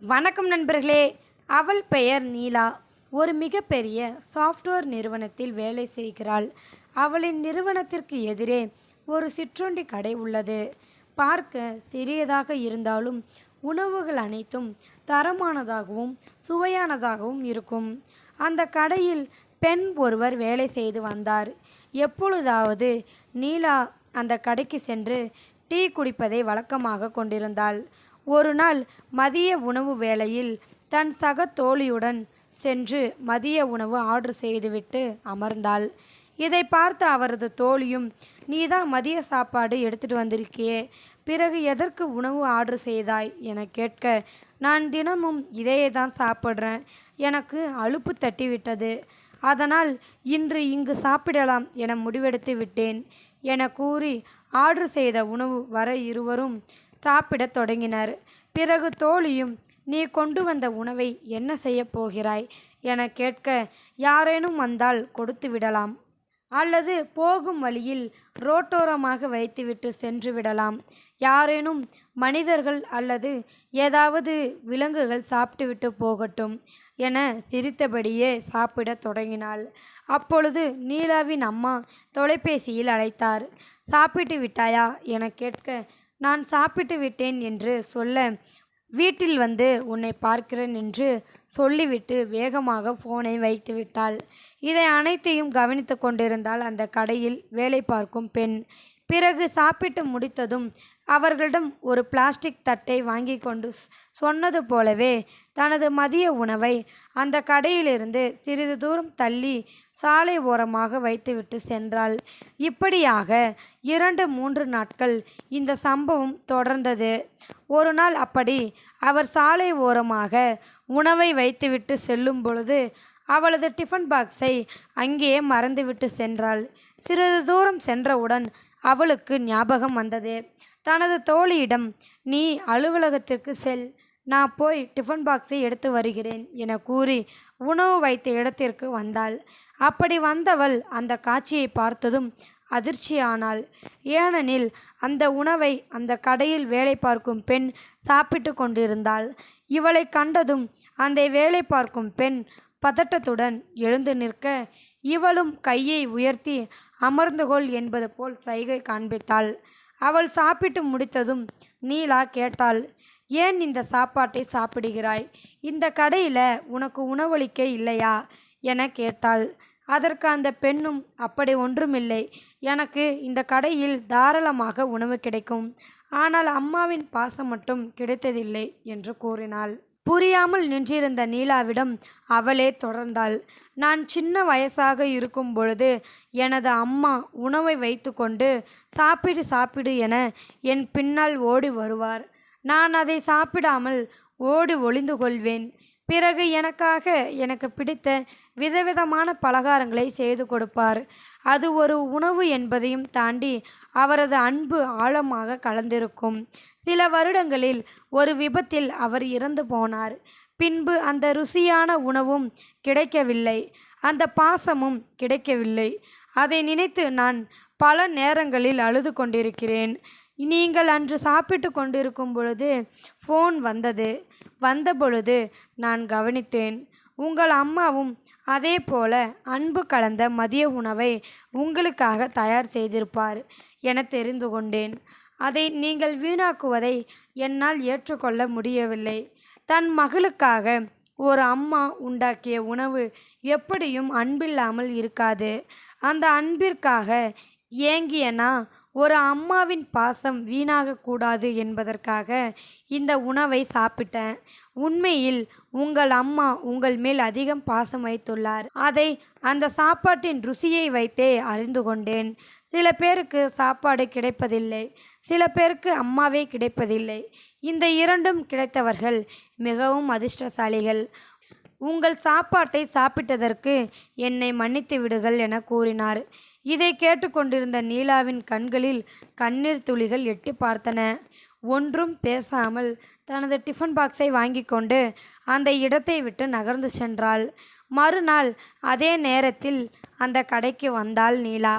வணக்கம் நண்பர்களே. அவள் பெயர் நீலா. ஒரு மிகப்பெரிய சாஃப்ட்வேர் நிறுவனத்தில் வேலை செய்கிறாள். அவளின் நிறுவனத்திற்கு எதிரே ஒரு சிற்றுண்டி கடை உள்ளது. பார்க்க சிறியதாக இருந்தாலும் உணவுகள் அனைத்தும் தரமானதாகவும் சுவையானதாகவும் இருக்கும். அந்த கடையில் பெண் ஒருவர் வேலை செய்து வந்தார். எப்பொழுதாவது நீலா அந்த கடைக்கு சென்று டீ குடிப்பதை வழக்கமாக கொண்டிருந்தாள். ஒரு நாள் மதிய உணவு வேளையில் தன் சக தோழியுடன் சென்று மதிய உணவு ஆர்டர் செய்துவிட்டு அமர்ந்தாள். இதை பார்த்த அவரது தோழியும் நீதான் மதிய சாப்பாடு எடுத்துட்டு வந்திருக்கியே பிறகு எதற்கு உணவு ஆர்டர் செய்தாய்? என கேட்க நான் தினமும் இதையே தான் சாப்பிட்றேன். எனக்கு அலுப்பு தட்டிவிட்டது. அதனால் இன்று இங்கு சாப்பிடலாம் என முடிவெடுத்து விட்டேன் என கூறி ஆர்டர் செய்த உணவு வர இருவரும் சாப்பிடத் தொடங்கினர். பிறகு தோழியும் நீ கொண்டு வந்த உணவை என்ன செய்யப் போகிறாய்? என கேட்க யாரேனும் வந்தால் கொடுத்து விடலாம். அல்லது போகும் வழியில் ரோட்டோரமாக வைத்துவிட்டு சென்று விடலாம். யாரேனும் மனிதர்கள் அல்லது ஏதாவது விலங்குகள் சாப்பிட்டுவிட்டு போகட்டும் என சிரித்தபடியே சாப்பிடத் தொடங்கினாள். அப்பொழுது நீலாவின் அம்மா தொலைபேசியில் அழைத்தார் சாப்பிட்டு விட்டாயா? என கேட்க நான் சாப்பிட்டு விட்டேன் என்று சொல்ல வீட்டில் வந்து உன்னை பார்க்கிறேன் என்று சொல்லிவிட்டு வேகமாக ஃபோனை வைத்து விட்டாள். இதை அனைத்தையும் கவனித்து கொண்டிருந்தால் அந்த கடையில் வேலை பார்க்கும் பெண் பிறகு சாப்பிட்டு முடித்ததும் அவர்களிடம் ஒரு பிளாஸ்டிக் தட்டை வாங்கி கொண்டு சொன்னது போலவே தனது மதிய உணவை அந்த கடையிலிருந்து சிறிது தூரம் தள்ளி சாலை ஓரமாக வைத்துவிட்டு சென்றாள். இப்படியாக இரண்டு மூன்று நாட்கள் இந்த சம்பவம் தொடர்ந்தது. ஒரு நாள் அப்படி அவர் சாலை ஓரமாக உணவை வைத்துவிட்டு செல்லும் பொழுது அவளது டிஃபன் பாக்ஸை அங்கேயே மறந்துவிட்டு சென்றாள். சிறிது தூரம் சென்றவுடன் அவளுக்கு ஞாபகம் வந்தது. தனது தோழியிடம் நீ அலுவலகத்திற்கு செல். நான் போய் டிஃபன் பாக்ஸை எடுத்து வருகிறேன் என கூறி உணவு வைத்த இடத்திற்கு வந்தாள். அப்படி வந்தவள் அந்த காட்சியை பார்த்ததும் அதிர்ச்சியானாள். ஏனெனில் அந்த உணவை அந்த கடையில் வேலை பார்க்கும் பெண் சாப்பிட்டு கொண்டிருந்தாள். இவளை கண்டதும் அந்த வேலை பார்க்கும் பெண் பதட்டத்துடன் எழுந்து நிற்க இவளும் கையை உயர்த்தி அமர்ந்து கொள் என்பது போல் சைகை காண்பித்தாள். அவள் சாப்பிட்டு முடித்ததும் நீலா கேட்டாள் ஏன் இந்த சாப்பாட்டை சாப்பிடுகிறாய்? இந்த கடையில் உனக்கு உணவளிக்க இல்லையா? என கேட்டாள். அதற்கு அந்த பெண்ணும் அப்படி ஒன்றுமில்லை. எனக்கு இந்த கடையில் தாராளமாக உணவு கிடைக்கும். ஆனால் அம்மாவின் பாசம் மட்டும் கிடைத்ததில்லை என்று கூறினாள். புரியாமல் நின்றிருந்த நீலாவிடம் அவளே தொடர்ந்தாள். நான் சின்ன வயசாக இருக்கும் பொழுது எனது அம்மா உணவை வைத்துக்கொண்டு சாப்பிடு சாப்பிடு என என் பின்னால் ஓடி வருவார். நான் அதை சாப்பிடாமல் ஓடி ஒளிந்து கொள்வேன். பிறகு எனக்காக எனக்கு பிடித்த விதவிதமான பலகாரங்களை செய்து கொடுப்பார். அது ஒரு உணவு என்பதையும் தாண்டி அவரது அன்பு ஆழமாக கலந்திருக்கும். சில வருடங்களில் ஒரு விபத்தில் அவர் இறந்து போனார். பின்பு அந்த ருசியான உணவும் கிடைக்கவில்லை. அந்த பாசமும் கிடைக்கவில்லை. அதை நினைத்து நான் பல நேரங்களில் அழுது கொண்டிருக்கிறேன். நீங்கள் அன்று சாப்பிட்டு கொண்டிருக்கும் பொழுது ஃபோன் வந்தது. வந்த பொழுது நான் கவனித்தேன். உங்கள் அம்மாவும் அதே போல அன்பு கலந்த மதிய உணவை உங்களுக்காக தயார் செய்திருப்பார் என தெரிந்து கொண்டேன். அதை நீங்கள் வீணாக்குவதை என்னால் ஏற்றுக்கொள்ள முடியவில்லை. தன் மகளுக்காக ஒரு அம்மா உண்டாக்கிய உணவு எப்படியும் அன்பில்லாமல் இருக்காது. அந்த அன்பிற்காக ஏங்கியனா ஒரு அம்மாவின் பாசம் வீணாகக்கூடாது என்பதற்காக இந்த உணவை சாப்பிட்டேன். உண்மையில் உங்கள் அம்மா உங்கள் மேல் அதிகம் பாசம் வைத்துள்ளார். அதை அந்த சாப்பாட்டின் ருசியை வைத்தே அறிந்து கொண்டேன். சில பேருக்கு சாப்பாடு கிடைப்பதில்லை சில பேருக்கு அம்மாவே கிடைப்பதில்லை. இந்த இரண்டும் கிடைத்தவர்கள் மிகவும் அதிர்ஷ்டசாலிகள். உங்கள் சாப்பாட்டை சாப்பிட்டதற்கு என்னை மன்னித்து விடுகள் என கூறினார். இதை கேட்டுக்கொண்டிருந்த நீலாவின் கண்களில் கண்ணீர் துளிகள் எட்டி பார்த்தன. ஒன்றும் பேசாமல் தனது டிஃபன் பாக்ஸை வாங்கி கொண்டு அந்த இடத்தை விட்டு நகர்ந்து சென்றாள். மறுநாள் அதே நேரத்தில் அந்த கடைக்கு வந்தாள் நீலா.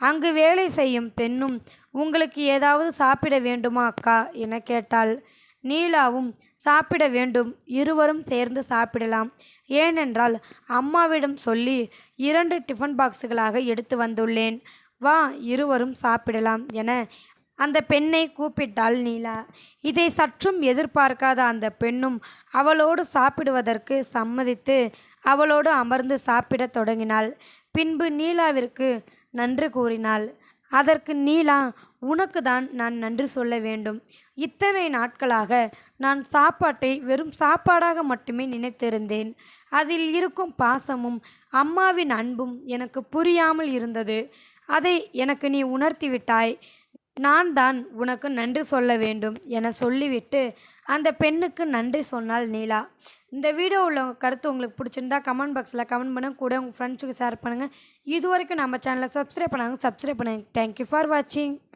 அங்கு வேலை செய்யும் பெண்ணும் உங்களுக்கு ஏதாவது சாப்பிட வேண்டுமா அக்கா? என கேட்டாள். நீலாவும் சாப்பிட வேண்டும். இருவரும் சேர்ந்து சாப்பிடலாம். ஏனென்றால் அம்மாவிடம் சொல்லி இரண்டு டிஃபன் பாக்ஸுகளாக எடுத்து வந்துள்ளேன். வா இருவரும் சாப்பிடலாம் என அந்த பெண்ணை கூப்பிட்டாள் நீலா. இதை சற்றும் எதிர்பார்க்காத அந்த பெண்ணும் அவளோடு சாப்பிடுவதற்கு சம்மதித்து அவளோடு அமர்ந்து சாப்பிடத் தொடங்கினாள். பின்பு நீலாவிற்கு நன்றி கூறினாள். அதற்கு நீலா உனக்கு தான் நான் நன்றி சொல்ல வேண்டும். இத்தனை நாட்களாக நான் சாப்பாட்டை வெறும் சாப்பாடாக மட்டுமே நினைத்திருந்தேன். அதில் இருக்கும் பாசமும் அம்மாவின் அன்பும் எனக்கு புரியாமல் இருந்தது. அதை எனக்கு நீ உணர்த்திவிட்டாய் நான் தான் உனக்கு நன்றி சொல்ல வேண்டும் என சொல்லிவிட்டு அந்த பெண்ணுக்கு நன்றி சொன்னாள் நீலா. இந்த வீடியோ உள்ள கருத்து உங்களுக்கு பிடிச்சிருந்தா கமெண்ட் பாக்ஸில் கமெண்ட் பண்ணுங்க. கூட உங்கள் ஃப்ரெண்ட்ஸுக்கு ஷேர் பண்ணுங்கள் இது வரைக்கும் நம்ம சேனலை சப்ஸ்கிரைப் பண்ணாங்க. சப்ஸ்கிரைப் பண்ணுங்கள் தேங்க்யூ ஃபார் வாட்சிங்